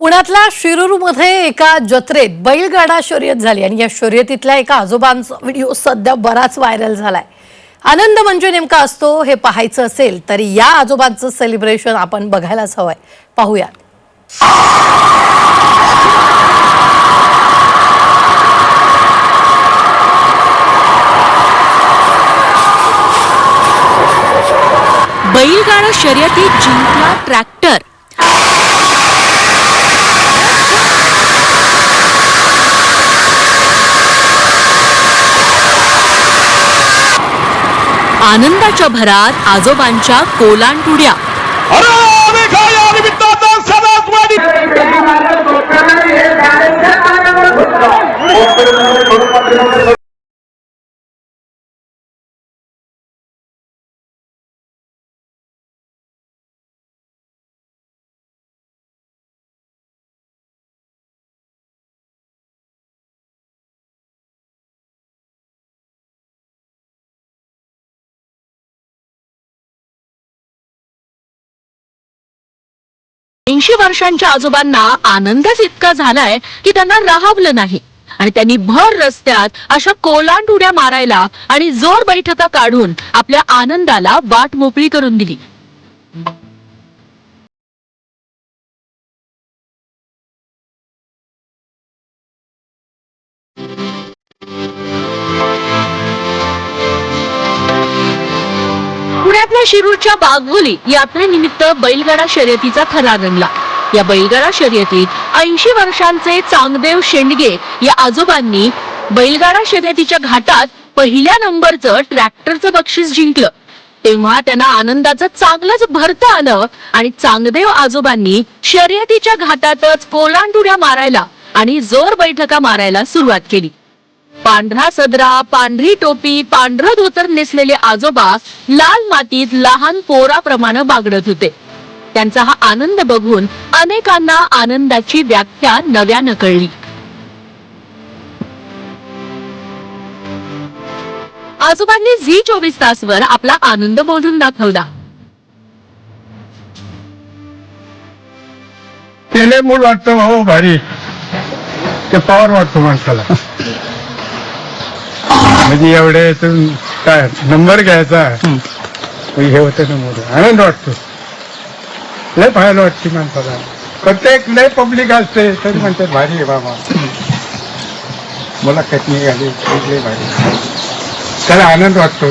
पुण्यातल्या शिरूरमध्ये एका जत्रेत बैलगाडा शर्यत झाली आणि या शर्यतीतल्या एका आजोबांचा व्हिडिओ सध्या बराच व्हायरल झालाय. आनंद म्हणजे नेमका असतो हे पाहायचं असेल तर या आजोबांचं सेलिब्रेशन आपण बघायलाच हवंय. पाहूयात. बैलगाडा शर्यतीत जिंकला ट्रॅक्टर आनंदाच्या भरात आजोबांच्या कोलांटुड्या. ऐंशी वर्षांच्या आजोबांना आनंदच इतका झालाय की त्यांना राहावलं नाही. आणि त्यांनी भर रस्त्यात अशा कोलांड उड्या मारायला आणि जोर बैठका काढून आपल्या आनंदाला वाट मोकळी करून दिली. शिरूरच्या बागवली यात्रेनिमित्त बैलगाडा शर्यतीचा खरा रंगला. या बैलगाडा शर्यतीत ऐंशी वर्षांचे चांगदेव शेंडगे या आजोबांनी बैलगाडा शर्यतीच्या घाटात पहिल्या नंबरचं ट्रॅक्टरचं बक्षीस जिंकलं. तेव्हा त्यांना आनंदाचं चांगलंच भरतं आलं आणि चांगदेव आजोबांनी शर्यतीच्या घाटातच कोलांडुड्या मारायला आणि जोर बैठका मारायला सुरुवात केली. पांढरा सदरा पांढरी टोपी पांढरं धोतर नेसलेले आजोबा लाल मातीत लहान पोराप्रमाणे बागडत होते. त्यांचा हा आनंद बघून अनेकांना आनंदाची व्याख्या नव्यानं कळली. आजोबांनी झी चोवीस तासवर आपला आनंद बोलून दाखवला. त्याला मूल वाटतं भाऊ भारी. ते पॉवर वाटतो माणसाला. म्हणजे एवढे काय नंबर घ्यायचा? हे होतं ना मोठं. आनंद वाटतो. लय पाहायला वाटते माणसाला. प्रत्येक लय पब्लिक असते तरी म्हणतात भारी आहे बाबा. मुलाखत निघाली लय भारी त्याला आनंद वाटतो.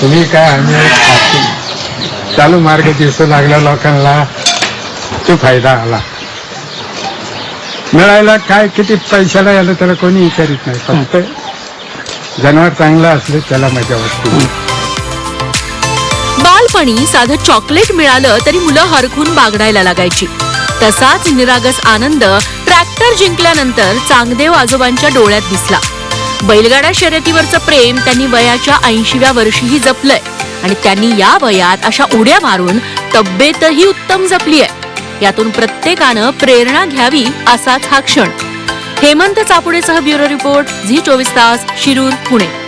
तुम्ही काय आम्ही. चालू मार्ग दिसू लागला लोकांना तो फायदा आला. मिळायला काय किती पैशाला याला त्याला कोणी विचारित नाही. फक्त जनावर चांगलं असलं त्याला मजा वाटते. बालपणी साधं चॉकलेट मिळालं तरी मुलं हरखून बागडायला लागायची. तसाच निरागस आनंद ट्रॅक्टर जिंकल्यानंतर चांगदेव आजोबांच्या डोळ्यात दिसला. बैलगाडा शर्यतीवरचं प्रेम त्यांनी वयाच्या ऐंशीव्या वर्षीही जपलंय. आणि त्यांनी या वयात अशा उड्या मारून तब्येतही उत्तम जपली आहे यातून प्रत्येकानं प्रेरणा घ्यावी असाच हा क्षण. हेमंत चापुडेसह ब्युरो रिपोर्ट झी चोवीस तास शिरूर पुणे.